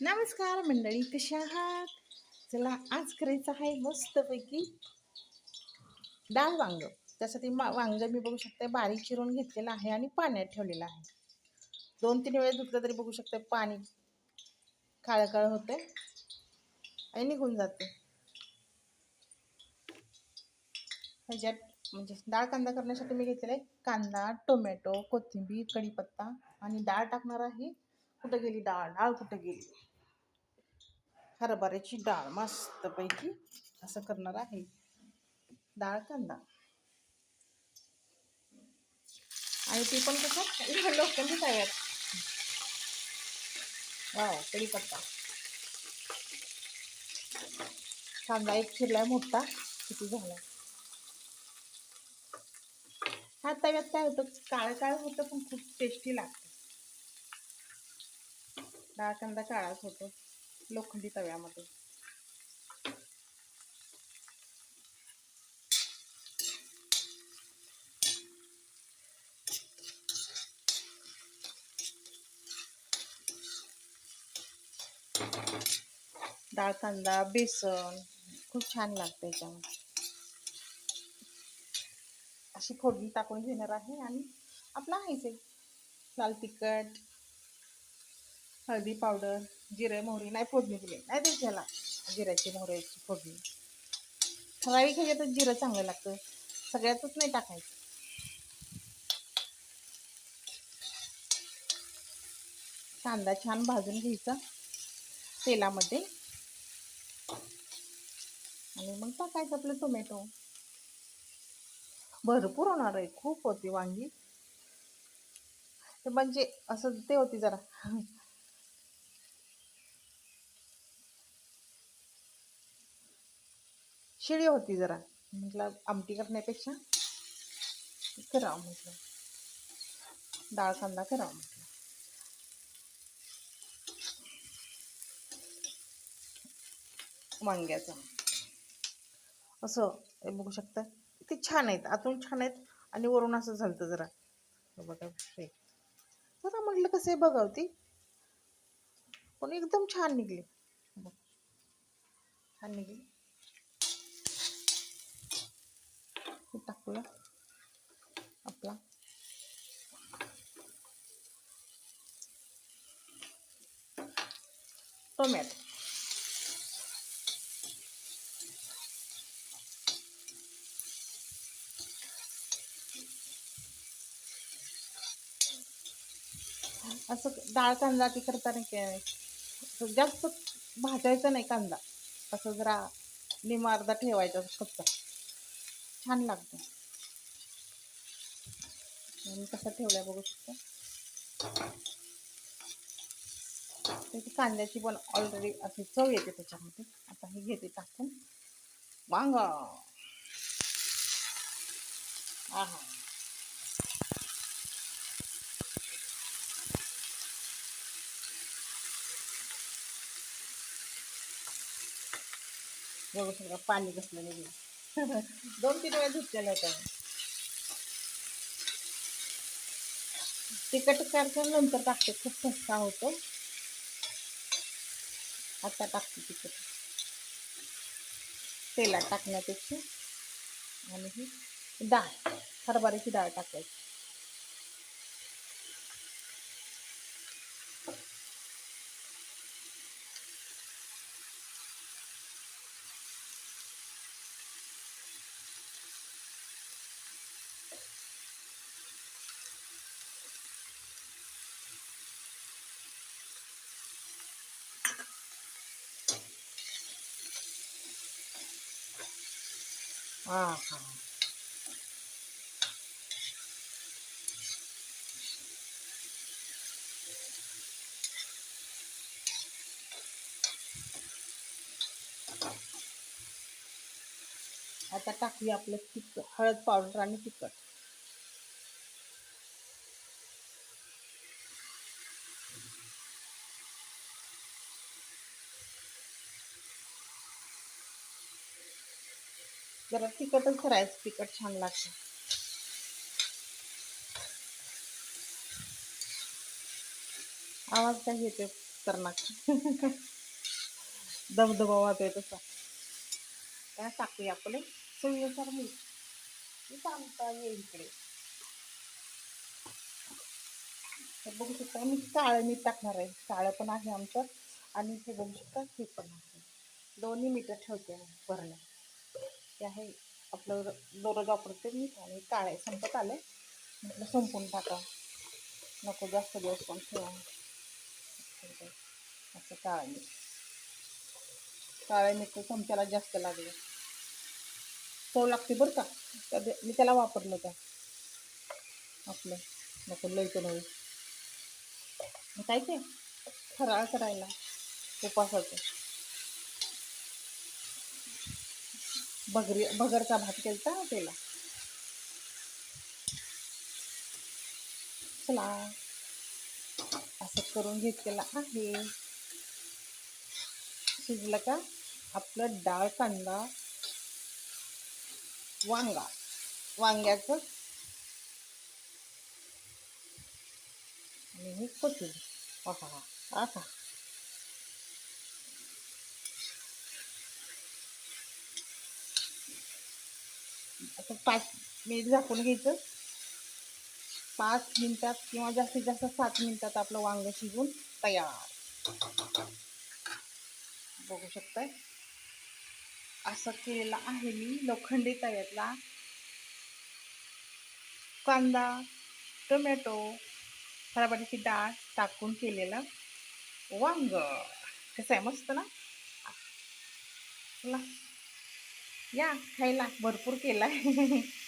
नमस्कार मंडळी कशा आहात? चला आज करायचं आहे मस्तपैकी डाळ वांग. त्यासाठी मा वांग मी बघू शकते बारीक चिरून घेतलेलं आहे आणि पाण्यात ठेवलेलं आहे. दोन तीन वेळेस धुतलं तरी बघू शकते पाणी काळं काळं होते आणि निघून जाते. ह्याच्यात म्हणजे डाळ कांदा करण्यासाठी मी घेतलेला आहे कांदा टोमॅटो कोथिंबीर कढीपत्ता आणि डाळ टाकणार आहे. कुठं गेली डाळ? डाळ कुठं गेली? हरभऱ्याची डाळ मस्तपैकी असं करणार आहे. डाळ कांदा. आणि ती पण कसं? लोकांनी तयार वाव कढीपत्ता कांदा एक चिरलाय मोठा किती झाला? हा तव्यात काय होतं? काळं काळं होतं पण खूप टेस्टी लागतं. डाळ कांदा काळाच होतो. लोखंडी तव्यामध्ये. डाळ कांदा बेसन खूप छान लागतं याच्यामध्ये. अशी फोडणी टाकून घेणार आहे आणि आपला आहेच आहे लाल तिखट हळदी पावडर जिरे मोहरी नाही फोडणी दिली. नाही देत त्याला जिऱ्याची मोहऱ्याची फोडणी. ठराविक ह्याच्यातच जिरं चांगलं लागतं. सगळ्यातच नाही टाकायचं. कांदा छान भाजून घ्यायचा तेलामध्ये. आणि मग टाकायचं आपलं टोमॅटो. भरपूर होणार आहे. खूप होती वांगी. ते म्हणजे असं ते होती जरा. शिळी होती जरा. म्हटलं आमटी करण्यापेक्षा करावं म्हटलं. डाळ कांदा करावं म्हटलं. वांग्याचा. असं हे बघू शकता. ते छान आहेत. आतून छान आहेत आणि वरून असं झालं जरा. बघा जरा म्हटलं कसं आहे बघा ती पण एकदम छान निघली. बघ. छान निघली हे टाकूया आपला टोमॅटो असं डाळ कांदा ती करताना काय? जास्त भाजायचा नाही कांदा. असं जरा निमा अर्धा ठेवायचा फक्त. छान लागतं. आणि कसा ठेवलाय बघू शकतो? त्याची कांद्याची पण ऑलरेडी अशी चव येते त्याच्यामध्ये. आता हे घेते टाकून. वांग. हा बघू शकता पाणी कसलं निघलं. दोन तीन वेळा धुतलेलं होतं. मी. तिखट करताना नंतर टाकते. खूप ठसका होतो. आता टाकते तिखट. तेलात टाकण्यापेक्षा. आणि ही डाळ हरभऱ्याची डाळ टाकायची. हा हा. आता टाकूया आपलं तिखट हळद पावडर आणि तिखट. जरा तिखटच करायचं तिखट छान लागतं. आवाज काय येते खतरनाक दबदबा वाहतोय तसा. काय टाकूया आपले सोयीनुसार मी. सांगता येईल इकडे. तर बघू शकता मी काळं मीठ टाकणार आहे. काळं पण आहे आमच्यात आणि हे बघू शकता हे पण आहे. दोन्ही मीठ ठेवते मी भरण्यात ते आहे आपलं दररोज वापरते मी आणि काळे संपत आले. म्हटलं संपून टाका. नको जास्त दिवस पण ठेवा. असं काळं मीठ काळे मीठ तर चमच्याला जास्त लागले. चव लागते बरं का? कधी मी त्याला वापरलं का आपलं. नको लयचं नव्हे मग काय ते? फराळ करायला. उपासाचं. बगरी बगरचा भात केलता त्याला. चला. असं करून घेतलेला आहे. शिजलं का? आपलं डाळ कांदा वांगा. वांग्याचं आणि हे कोथिंबीर. आहा हा पाच मिनिट झाकून घ्यायचं. पाच मिनिटात किंवा जास्तीत जास्त सात मिनिटात आपलं वांग शिजून तयार. बघू शकताय. असं केलेलं आहे मी लोखंडी तव्यातला. कांदा टोमॅटो हरभऱ्याची डाळ टाकून केलेलं वांग. कसं आहे? मस्त ना? चला. या खायला. भरपूर केलाय.